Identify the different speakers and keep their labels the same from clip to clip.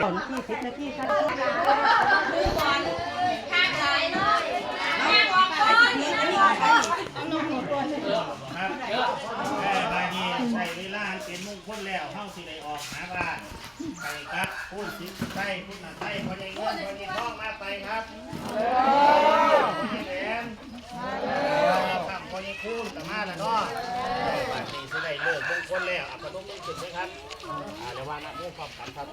Speaker 1: ก่อนที่สิบนาทีค่ะ
Speaker 2: ครับแม่บาดีใส่เวลาเป็นมงคลแล้วเฮาสิได้ออกหาบ้านไปครับพูดสิใส่พูดน่ะใส่พอได้เงินพอได้ทองมาไปครับพอได้แหวนครับพอได้คูณกับมาแล้วเนาะบัดนี้สิได้เลิกมงคลแล้วอะพนมมือขึ้นไหมครับอ่าเดี๋ยวว่านะมือพร้อมกันครับ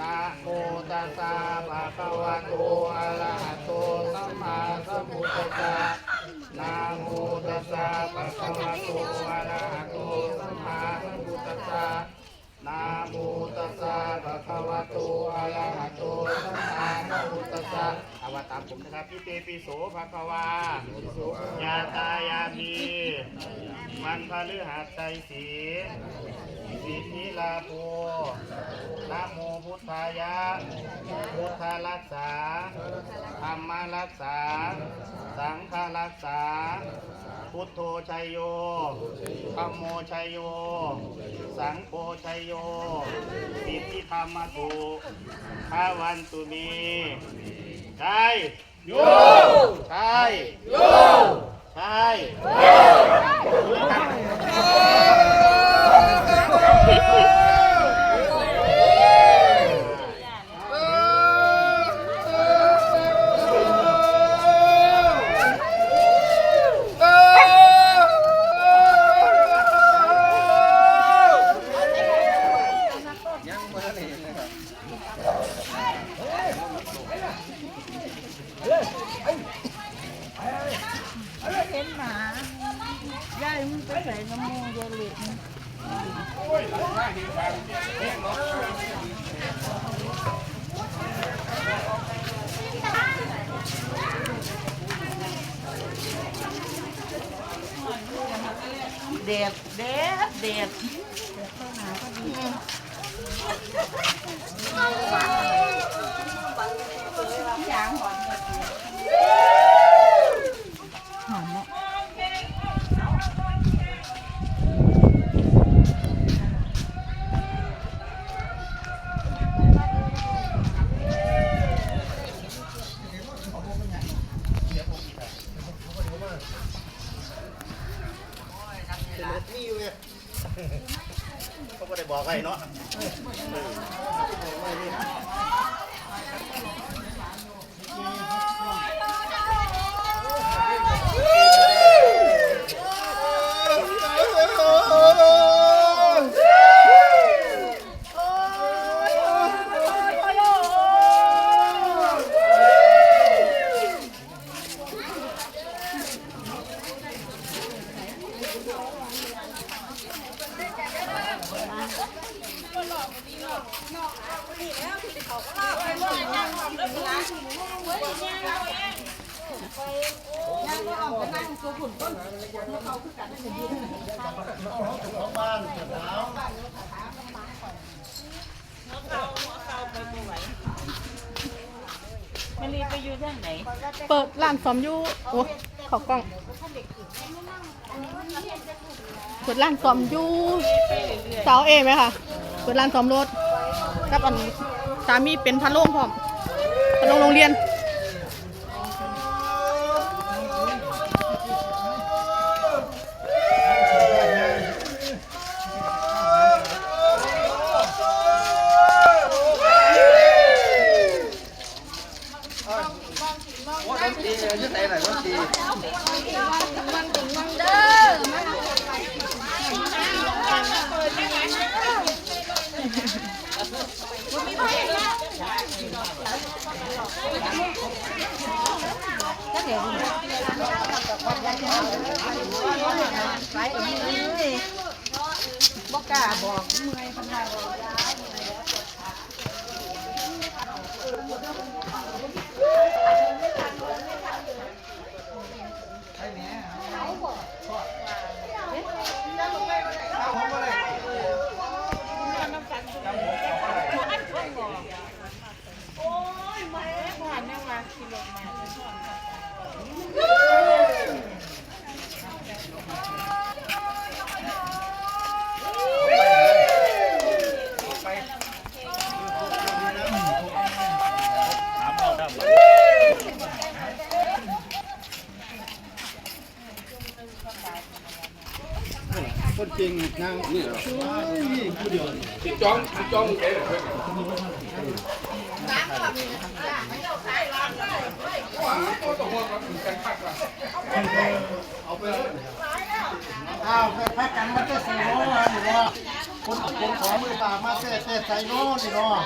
Speaker 2: นะโมตัสสะภะคะวะโตอะระหะโตสัมมาสัมพุทธัสสะนะโมตัสสะภะคะวะโตอะระหะโตสัมมาสัมพุทธัสสะนะโมตัสสะภะคะวะโตอะระหะโตสัมมาสัมพุทธัสสะเอาว่าตามผมนะครับพิเตปิโสภะคะวายาตายามีมันพฤหัสใจสี สิทธิลาโภนะโมพุทธายะ พุทธรักษา ธรรมรักษา สังฆรักษา พุทโธชัยโยธรรมโมชัยโย สังโฆชัยโย สิทธิธรรมตุภาวันตุมีใช่โยใช่โยใช่โย
Speaker 1: เห็นหมายายมึงไปใส่น้ำมูกเยอะเลยเด็ดเด็ดเด็ ดหอมเนาะ
Speaker 2: เขา ก็ได้บอกไว้เนาะ
Speaker 1: มันรีไปอยู่ทางไหน
Speaker 3: เปิดร้านซ่อมอยู่โอ้ขอกล้องเปิดร้านซ่อมอยู่เสาเอไหมคะเปิดร้านซ่อมรถกับอันสามีเป็นพันโรงพร้อมพันโรงโรงเรียน
Speaker 1: บอ กกล้าบอกเมื่อยขนาด
Speaker 2: เคนจริงนางนี่หรอผู้เดียว
Speaker 4: ติดจ้องติดจ้องเอ๊ะ
Speaker 2: อ้าวไปพักกันมาเตะใส่โน่นี่เนาะคนคนของมือปากมาเตะเตะใส่โน่นี่เนาะ